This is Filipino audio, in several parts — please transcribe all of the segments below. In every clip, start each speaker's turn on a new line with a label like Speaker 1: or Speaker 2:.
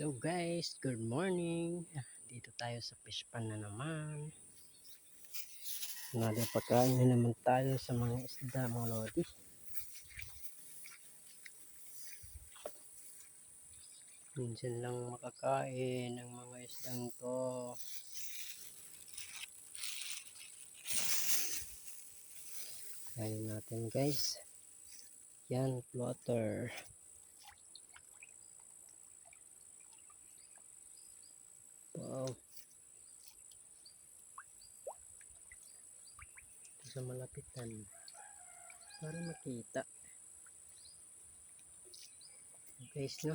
Speaker 1: Hello guys, good morning. Dito tayo sa fish pan na naman. Another pagkain na naman tayo sa mga isda mga lodi. Minsan lang makakain ng mga isdang to. Kain natin guys. Yan, floater. Wow. Ito sa malapitan. Para makita. Guys, no?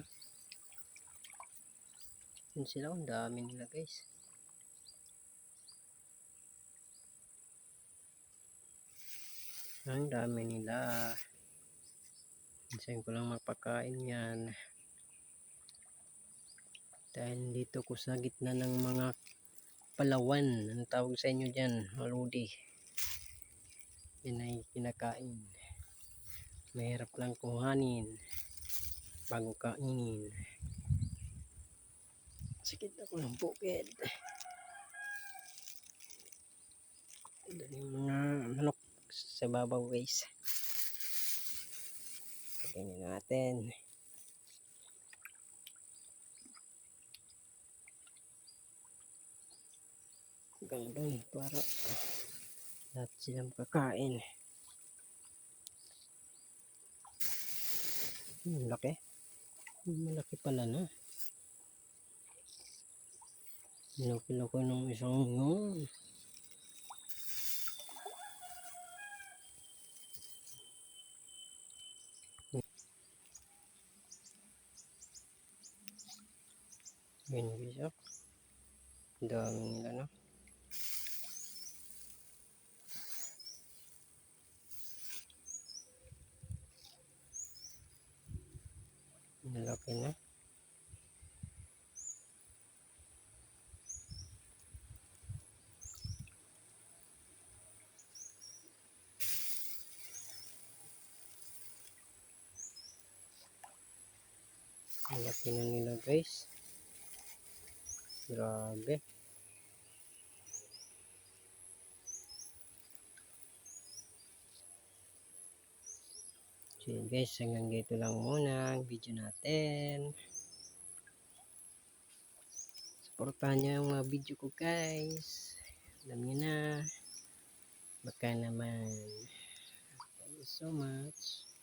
Speaker 1: Yun sila. Ang dami nila, guys. Ang dami nila. Minsan ko lang mapakain yan. Dahil dito ko sa gitna ng mga palawan. Ang tawag sa inyo dyan, maludi. Yan ay kinakain. Mahirap lang kuhanin bago kainin. Sakit ako ng bukid. Dali mga manok sa babaw guys. Tingnan natin. Ganun para lahat silang kakain. Hmm, laki. Hmm, Malaki pala na. Laki-laki ng isang yun. Yan guys, oh. Ang Dami nila, no? Malaki na. Malaki na nila guys. Grabe. So guys, hanggang dito lang muna ang video natin. Supportahan nyo yung mga video ko guys. Alam nyo na. Baka naman. Thank you so much.